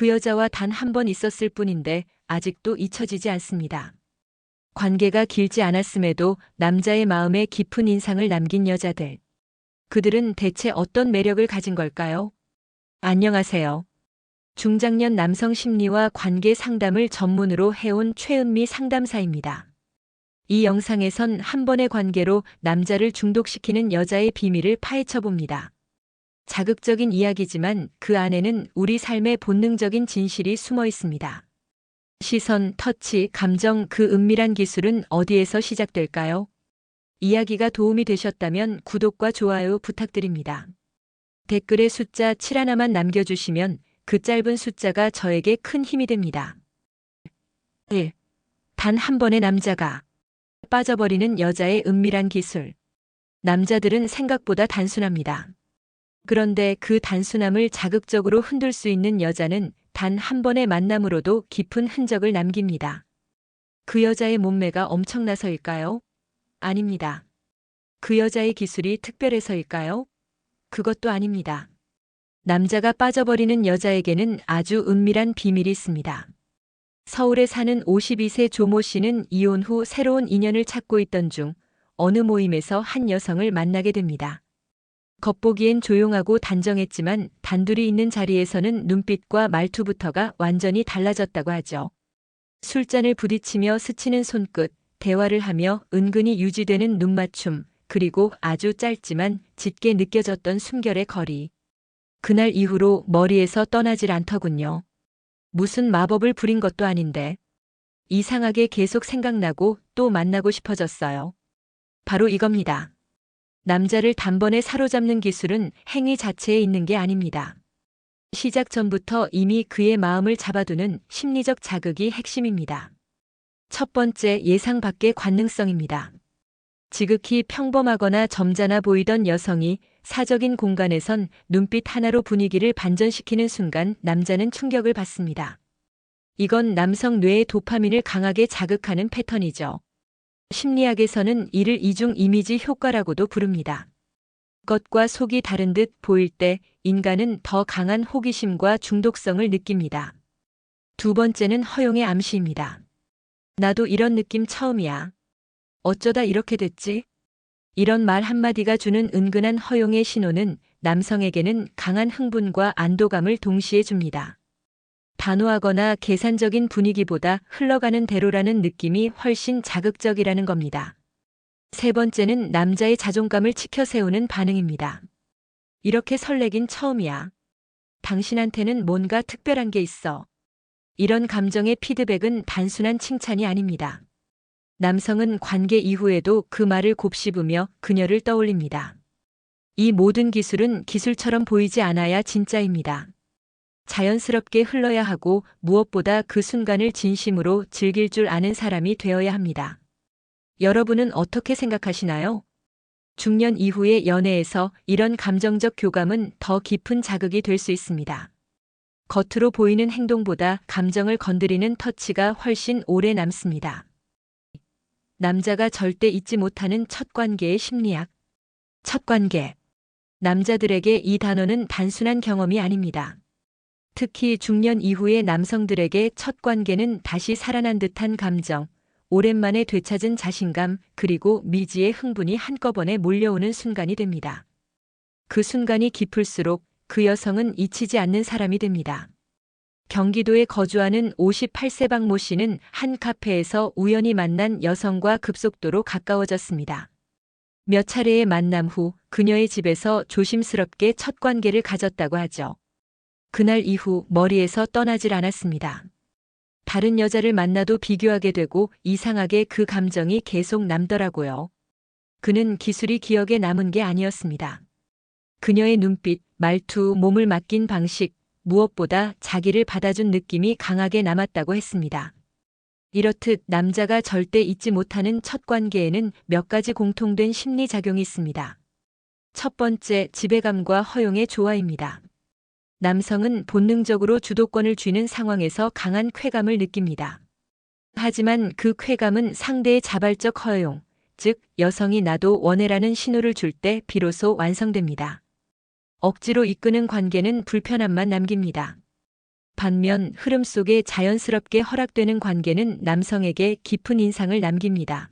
그 여자와 단 한 번 있었을 뿐인데 아직도 잊혀지지 않습니다. 관계가 길지 않았음에도 남자의 마음에 깊은 인상을 남긴 여자들. 그들은 대체 어떤 매력을 가진 걸까요? 안녕하세요. 중장년 남성 심리와 관계 상담을 전문으로 해온 최은미 상담사입니다. 이 영상에선 한 번의 관계로 남자를 중독시키는 여자의 비밀을 파헤쳐 봅니다. 자극적인 이야기지만 그 안에는 우리 삶의 본능적인 진실이 숨어 있습니다. 시선, 터치, 감정 그 은밀한 기술은 어디에서 시작될까요? 이야기가 도움이 되셨다면 구독과 좋아요 부탁드립니다. 댓글에 숫자 7 하나만 남겨주시면 그 짧은 숫자가 저에게 큰 힘이 됩니다. 1. 단 한 번의 남자가 빠져버리는 여자의 은밀한 기술. 남자들은 생각보다 단순합니다. 그런데 그 단순함을 자극적으로 흔들 수 있는 여자는 단 한 번의 만남으로도 깊은 흔적을 남깁니다. 그 여자의 몸매가 엄청나서일까요? 아닙니다. 그 여자의 기술이 특별해서일까요? 그것도 아닙니다. 남자가 빠져버리는 여자에게는 아주 은밀한 비밀이 있습니다. 서울에 사는 52세 조모 씨는 이혼 후 새로운 인연을 찾고 있던 중 어느 모임에서 한 여성을 만나게 됩니다. 겉보기엔 조용하고 단정했지만 단둘이 있는 자리에서는 눈빛과 말투부터가 완전히 달라졌다고 하죠. 술잔을 부딪히며 스치는 손끝, 대화를 하며 은근히 유지되는 눈맞춤, 그리고 아주 짧지만 짙게 느껴졌던 숨결의 거리. 그날 이후로 머리에서 떠나질 않더군요. 무슨 마법을 부린 것도 아닌데. 이상하게 계속 생각나고 또 만나고 싶어졌어요. 바로 이겁니다. 남자를 단번에 사로잡는 기술은 행위 자체에 있는 게 아닙니다. 시작 전부터 이미 그의 마음을 잡아두는 심리적 자극이 핵심입니다. 첫 번째 예상 밖의 관능성입니다. 지극히 평범하거나 점잖아 보이던 여성이 사적인 공간에선 눈빛 하나로 분위기를 반전시키는 순간 남자는 충격을 받습니다. 이건 남성 뇌의 도파민을 강하게 자극하는 패턴이죠. 심리학에서는 이를 이중 이미지 효과라고도 부릅니다. 겉과 속이 다른 듯 보일 때 인간은 더 강한 호기심과 중독성을 느낍니다. 두 번째는 허용의 암시입니다. 나도 이런 느낌 처음이야. 어쩌다 이렇게 됐지? 이런 말 한마디가 주는 은근한 허용의 신호는 남성에게는 강한 흥분과 안도감을 동시에 줍니다. 단호하거나 계산적인 분위기보다 흘러가는 대로라는 느낌이 훨씬 자극적이라는 겁니다. 세 번째는 남자의 자존감을 치켜 세우는 반응입니다. 이렇게 설레긴 처음이야. 당신한테는 뭔가 특별한 게 있어. 이런 감정의 피드백은 단순한 칭찬이 아닙니다. 남성은 관계 이후에도 그 말을 곱씹으며 그녀를 떠올립니다. 이 모든 기술은 기술처럼 보이지 않아야 진짜입니다. 자연스럽게 흘러야 하고 무엇보다 그 순간을 진심으로 즐길 줄 아는 사람이 되어야 합니다. 여러분은 어떻게 생각하시나요? 중년 이후의 연애에서 이런 감정적 교감은 더 깊은 자극이 될 수 있습니다. 겉으로 보이는 행동보다 감정을 건드리는 터치가 훨씬 오래 남습니다. 남자가 절대 잊지 못하는 첫 관계의 심리학. 첫 관계. 남자들에게 이 단어는 단순한 경험이 아닙니다. 특히 중년 이후의 남성들에게 첫 관계는 다시 살아난 듯한 감정, 오랜만에 되찾은 자신감, 그리고 미지의 흥분이 한꺼번에 몰려오는 순간이 됩니다. 그 순간이 깊을수록 그 여성은 잊히지 않는 사람이 됩니다. 경기도에 거주하는 58세 박모 씨는 한 카페에서 우연히 만난 여성과 급속도로 가까워졌습니다. 몇 차례의 만남 후 그녀의 집에서 조심스럽게 첫 관계를 가졌다고 하죠. 그날 이후 머리에서 떠나질 않았습니다. 다른 여자를 만나도 비교하게 되고 이상하게 그 감정이 계속 남더라고요. 그는 기술이 기억에 남은 게 아니었습니다. 그녀의 눈빛, 말투, 몸을 맡긴 방식, 무엇보다 자기를 받아준 느낌이 강하게 남았다고 했습니다. 이렇듯 남자가 절대 잊지 못하는 첫 관계에는 몇 가지 공통된 심리작용이 있습니다. 첫 번째, 지배감과 허용의 조화입니다. 남성은 본능적으로 주도권을 쥐는 상황에서 강한 쾌감을 느낍니다. 하지만 그 쾌감은 상대의 자발적 허용, 즉 여성이 나도 원해라는 신호를 줄 때 비로소 완성됩니다. 억지로 이끄는 관계는 불편함만 남깁니다. 반면 흐름 속에 자연스럽게 허락되는 관계는 남성에게 깊은 인상을 남깁니다.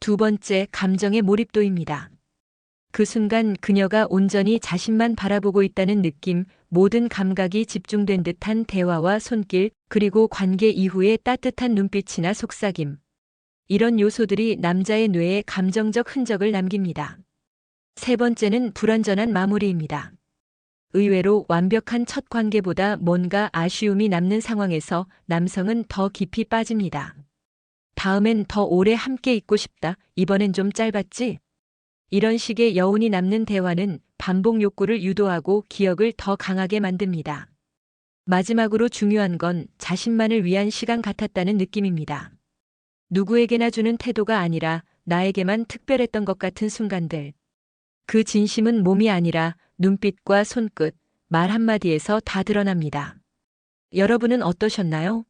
두 번째, 감정의 몰입도입니다. 그 순간 그녀가 온전히 자신만 바라보고 있다는 느낌, 모든 감각이 집중된 듯한 대화와 손길, 그리고 관계 이후의 따뜻한 눈빛이나 속삭임. 이런 요소들이 남자의 뇌에 감정적 흔적을 남깁니다. 세 번째는 불완전한 마무리입니다. 의외로 완벽한 첫 관계보다 뭔가 아쉬움이 남는 상황에서 남성은 더 깊이 빠집니다. 다음엔 더 오래 함께 있고 싶다. 이번엔 좀 짧았지? 이런 식의 여운이 남는 대화는 반복 욕구를 유도하고 기억을 더 강하게 만듭니다. 마지막으로 중요한 건 자신만을 위한 시간 같았다는 느낌입니다. 누구에게나 주는 태도가 아니라 나에게만 특별했던 것 같은 순간들. 그 진심은 몸이 아니라 눈빛과 손끝, 말 한마디에서 다 드러납니다. 여러분은 어떠셨나요?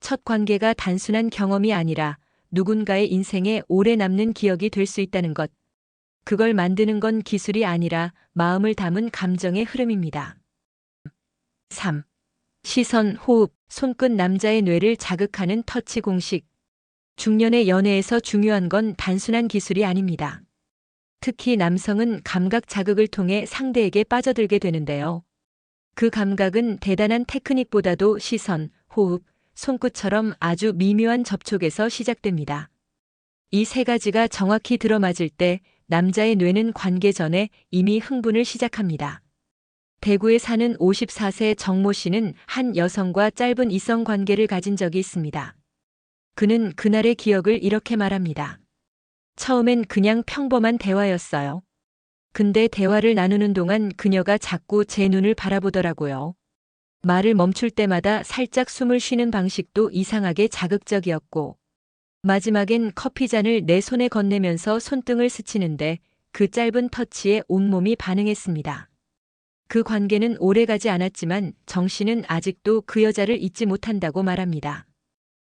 첫 관계가 단순한 경험이 아니라 누군가의 인생에 오래 남는 기억이 될 수 있다는 것. 그걸 만드는 건 기술이 아니라 마음을 담은 감정의 흐름입니다. 3. 시선, 호흡, 손끝 남자의 뇌를 자극하는 터치 공식. 중년의 연애에서 중요한 건 단순한 기술이 아닙니다. 특히 남성은 감각 자극을 통해 상대에게 빠져들게 되는데요. 그 감각은 대단한 테크닉보다도 시선, 호흡, 손끝처럼 아주 미묘한 접촉에서 시작됩니다. 이 세 가지가 정확히 들어맞을 때 남자의 뇌는 관계 전에 이미 흥분을 시작합니다. 대구에 사는 54세 정모 씨는 한 여성과 짧은 이성 관계를 가진 적이 있습니다. 그는 그날의 기억을 이렇게 말합니다. 처음엔 그냥 평범한 대화였어요. 근데 대화를 나누는 동안 그녀가 자꾸 제 눈을 바라보더라고요. 말을 멈출 때마다 살짝 숨을 쉬는 방식도 이상하게 자극적이었고, 마지막엔 커피잔을 내 손에 건네면서 손등을 스치는데 그 짧은 터치에 온몸이 반응했습니다. 그 관계는 오래가지 않았지만 정 씨는 아직도 그 여자를 잊지 못한다고 말합니다.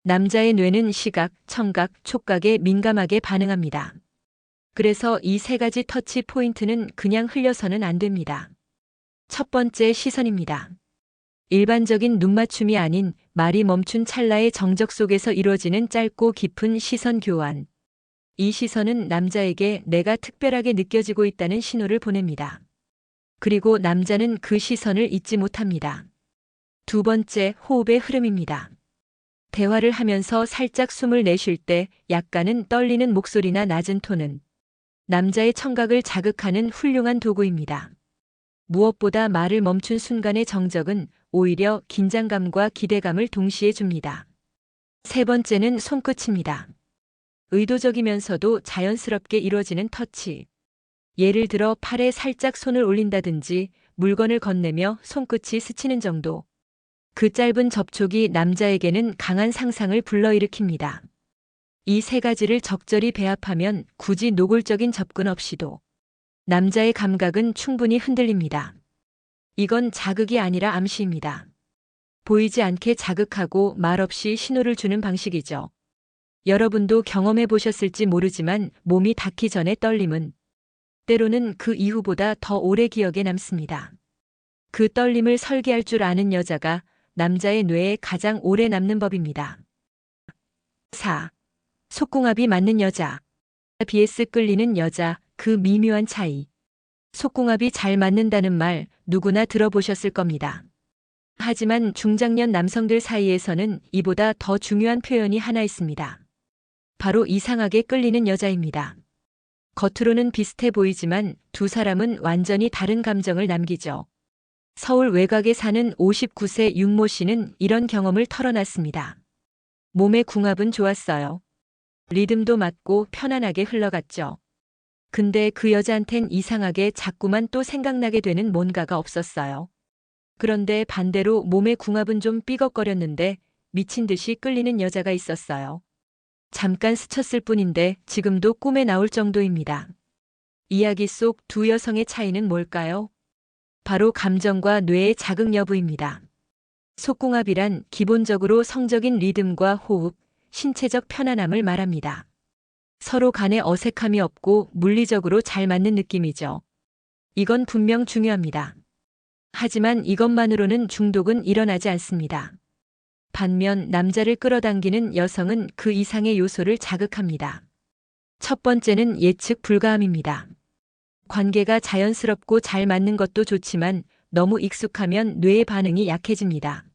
남자의 뇌는 시각, 청각, 촉각에 민감하게 반응합니다. 그래서 이 세 가지 터치 포인트는 그냥 흘려서는 안 됩니다. 첫 번째 시선입니다. 일반적인 눈맞춤이 아닌 말이 멈춘 찰나의 정적 속에서 이루어지는 짧고 깊은 시선 교환. 이 시선은 남자에게 내가 특별하게 느껴지고 있다는 신호를 보냅니다. 그리고 남자는 그 시선을 잊지 못합니다. 두 번째, 호흡의 흐름입니다. 대화를 하면서 살짝 숨을 내쉴 때 약간은 떨리는 목소리나 낮은 톤은 남자의 청각을 자극하는 훌륭한 도구입니다. 무엇보다 말을 멈춘 순간의 정적은 오히려 긴장감과 기대감을 동시에 줍니다. 세 번째는 손끝입니다. 의도적이면서도 자연스럽게 이루어지는 터치. 예를 들어 팔에 살짝 손을 올린다든지 물건을 건네며 손끝이 스치는 정도. 그 짧은 접촉이 남자에게는 강한 상상을 불러일으킵니다. 이 세 가지를 적절히 배합하면 굳이 노골적인 접근 없이도 남자의 감각은 충분히 흔들립니다. 이건 자극이 아니라 암시입니다. 보이지 않게 자극하고 말없이 신호를 주는 방식이죠. 여러분도 경험해 보셨을지 모르지만 몸이 닿기 전에 떨림은 때로는 그 이후보다 더 오래 기억에 남습니다. 그 떨림을 설계할 줄 아는 여자가 남자의 뇌에 가장 오래 남는 법입니다. 4. 속궁합이 맞는 여자. BS 끌리는 여자, 그 미묘한 차이. 속궁합이 잘 맞는다는 말 누구나 들어보셨을 겁니다. 하지만 중장년 남성들 사이에서는 이보다 더 중요한 표현이 하나 있습니다. 바로 이상하게 끌리는 여자입니다. 겉으로는 비슷해 보이지만 두 사람은 완전히 다른 감정을 남기죠. 서울 외곽에 사는 59세 윤모 씨는 이런 경험을 털어놨습니다. 몸의 궁합은 좋았어요. 리듬도 맞고 편안하게 흘러갔죠. 근데 그 여자한텐 이상하게 자꾸만 또 생각나게 되는 뭔가가 없었어요. 그런데 반대로 몸의 궁합은 좀 삐걱거렸는데 미친 듯이 끌리는 여자가 있었어요. 잠깐 스쳤을 뿐인데 지금도 꿈에 나올 정도입니다. 이야기 속 두 여성의 차이는 뭘까요? 바로 감정과 뇌의 자극 여부입니다. 속궁합이란 기본적으로 성적인 리듬과 호흡, 신체적 편안함을 말합니다. 서로 간에 어색함이 없고 물리적으로 잘 맞는 느낌이죠. 이건 분명 중요합니다. 하지만 이것만으로는 중독은 일어나지 않습니다. 반면 남자를 끌어당기는 여성은 그 이상의 요소를 자극합니다. 첫 번째는 예측 불가함입니다. 관계가 자연스럽고 잘 맞는 것도 좋지만 너무 익숙하면 뇌의 반응이 약해집니다.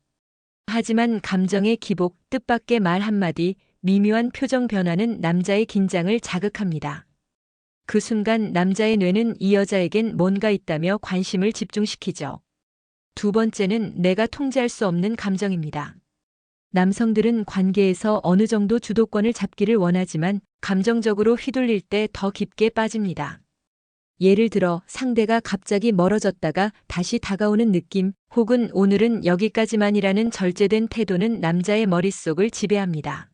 하지만 감정의 기복, 뜻밖의 말 한마디, 미묘한 표정 변화는 남자의 긴장을 자극합니다. 그 순간 남자의 뇌는 이 여자에겐 뭔가 있다며 관심을 집중시키죠. 두 번째는 내가 통제할 수 없는 감정입니다. 남성들은 관계에서 어느 정도 주도권을 잡기를 원하지만 감정적으로 휘둘릴 때 더 깊게 빠집니다. 예를 들어 상대가 갑자기 멀어졌다가 다시 다가오는 느낌 혹은 오늘은 여기까지만이라는 절제된 태도는 남자의 머릿속을 지배합니다.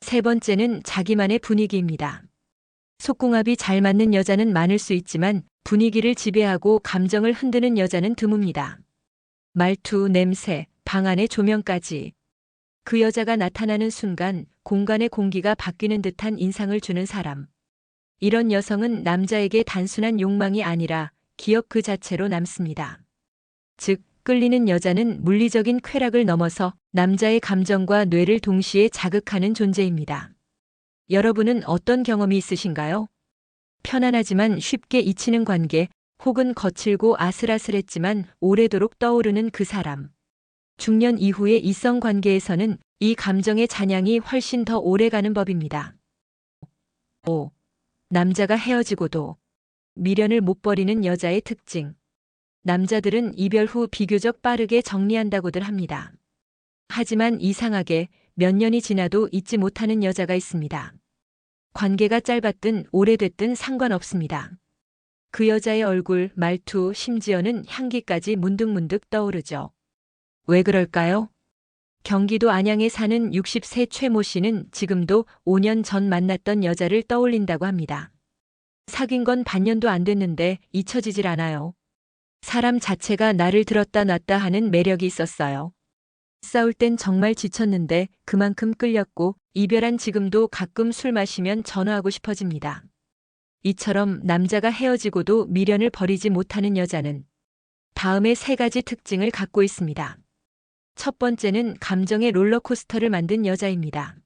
세 번째는 자기만의 분위기입니다. 속궁합이 잘 맞는 여자는 많을 수 있지만 분위기를 지배하고 감정을 흔드는 여자는 드뭅니다. 말투, 냄새, 방 안의 조명까지. 그 여자가 나타나는 순간 공간의 공기가 바뀌는 듯한 인상을 주는 사람. 이런 여성은 남자에게 단순한 욕망이 아니라 기억 그 자체로 남습니다. 즉, 끌리는 여자는 물리적인 쾌락을 넘어서 남자의 감정과 뇌를 동시에 자극하는 존재입니다. 여러분은 어떤 경험이 있으신가요? 편안하지만 쉽게 잊히는 관계, 혹은 거칠고 아슬아슬했지만 오래도록 떠오르는 그 사람. 중년 이후의 이성 관계에서는 이 감정의 잔향이 훨씬 더 오래가는 법입니다. 5. 남자가 헤어지고도 미련을 못 버리는 여자의 특징. 남자들은 이별 후 비교적 빠르게 정리한다고들 합니다. 하지만 이상하게 몇 년이 지나도 잊지 못하는 여자가 있습니다. 관계가 짧았든 오래됐든 상관없습니다. 그 여자의 얼굴, 말투, 심지어는 향기까지 문득문득 떠오르죠. 왜 그럴까요? 경기도 안양에 사는 60세 최모 씨는 지금도 5년 전 만났던 여자를 떠올린다고 합니다. 사귄 건 반년도 안 됐는데 잊혀지질 않아요. 사람 자체가 나를 들었다 놨다 하는 매력이 있었어요. 싸울 땐 정말 지쳤는데 그만큼 끌렸고 이별한 지금도 가끔 술 마시면 전화하고 싶어집니다. 이처럼 남자가 헤어지고도 미련을 버리지 못하는 여자는 다음의 세 가지 특징을 갖고 있습니다. 첫 번째는 감정의 롤러코스터를 만든 여자입니다.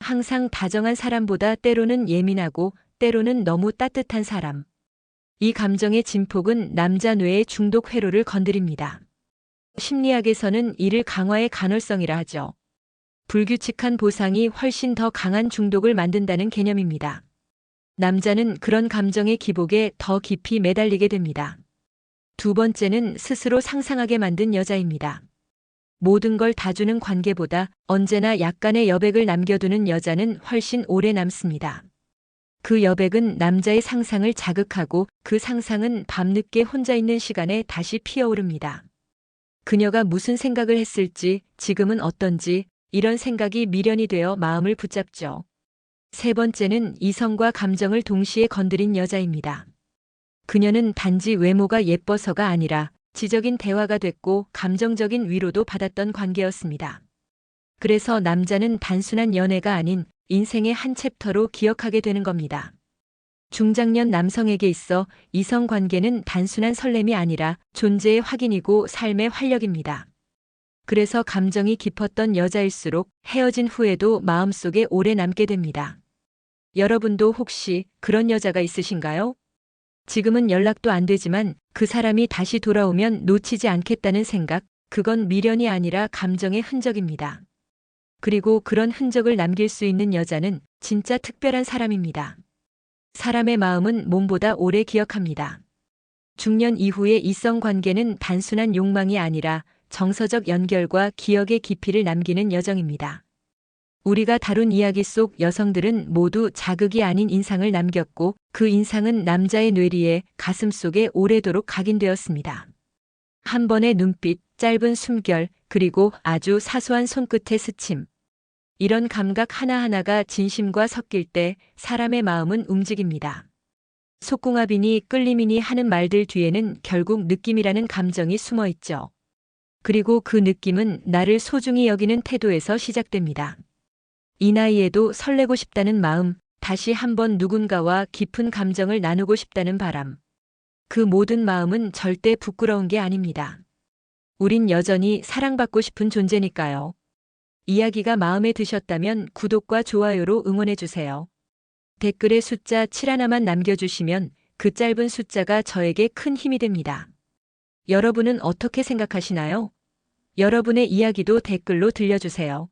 항상 다정한 사람보다 때로는 예민하고 때로는 너무 따뜻한 사람. 이 감정의 진폭은 남자 뇌의 중독 회로를 건드립니다. 심리학에서는 이를 강화의 간헐성이라 하죠. 불규칙한 보상이 훨씬 더 강한 중독을 만든다는 개념입니다. 남자는 그런 감정의 기복에 더 깊이 매달리게 됩니다. 두 번째는 스스로 상상하게 만든 여자입니다. 모든 걸 다 주는 관계보다 언제나 약간의 여백을 남겨두는 여자는 훨씬 오래 남습니다. 그 여백은 남자의 상상을 자극하고 그 상상은 밤늦게 혼자 있는 시간에 다시 피어오릅니다. 그녀가 무슨 생각을 했을지, 지금은 어떤지, 이런 생각이 미련이 되어 마음을 붙잡죠. 세 번째는 이성과 감정을 동시에 건드린 여자입니다. 그녀는 단지 외모가 예뻐서가 아니라 지적인 대화가 됐고 감정적인 위로도 받았던 관계였습니다. 그래서 남자는 단순한 연애가 아닌 인생의 한 챕터로 기억하게 되는 겁니다. 중장년 남성에게 있어 이성 관계는 단순한 설렘이 아니라 존재의 확인이고 삶의 활력입니다. 그래서 감정이 깊었던 여자일수록 헤어진 후에도 마음속에 오래 남게 됩니다. 여러분도 혹시 그런 여자가 있으신가요? 지금은 연락도 안 되지만 그 사람이 다시 돌아오면 놓치지 않겠다는 생각, 그건 미련이 아니라 감정의 흔적입니다. 그리고 그런 흔적을 남길 수 있는 여자는 진짜 특별한 사람입니다. 사람의 마음은 몸보다 오래 기억합니다. 중년 이후의 이성 관계는 단순한 욕망이 아니라 정서적 연결과 기억의 깊이를 남기는 여정입니다. 우리가 다룬 이야기 속 여성들은 모두 자극이 아닌 인상을 남겼고 그 인상은 남자의 뇌리에 가슴 속에 오래도록 각인되었습니다. 한 번의 눈빛, 짧은 숨결, 그리고 아주 사소한 손끝의 스침. 이런 감각 하나하나가 진심과 섞일 때 사람의 마음은 움직입니다. 속궁합이니 끌림이니 하는 말들 뒤에는 결국 느낌이라는 감정이 숨어 있죠. 그리고 그 느낌은 나를 소중히 여기는 태도에서 시작됩니다. 이 나이에도 설레고 싶다는 마음, 다시 한번 누군가와 깊은 감정을 나누고 싶다는 바람. 그 모든 마음은 절대 부끄러운 게 아닙니다. 우린 여전히 사랑받고 싶은 존재니까요. 이야기가 마음에 드셨다면 구독과 좋아요로 응원해주세요. 댓글에 숫자 7 하나만 남겨주시면 그 짧은 숫자가 저에게 큰 힘이 됩니다. 여러분은 어떻게 생각하시나요? 여러분의 이야기도 댓글로 들려주세요.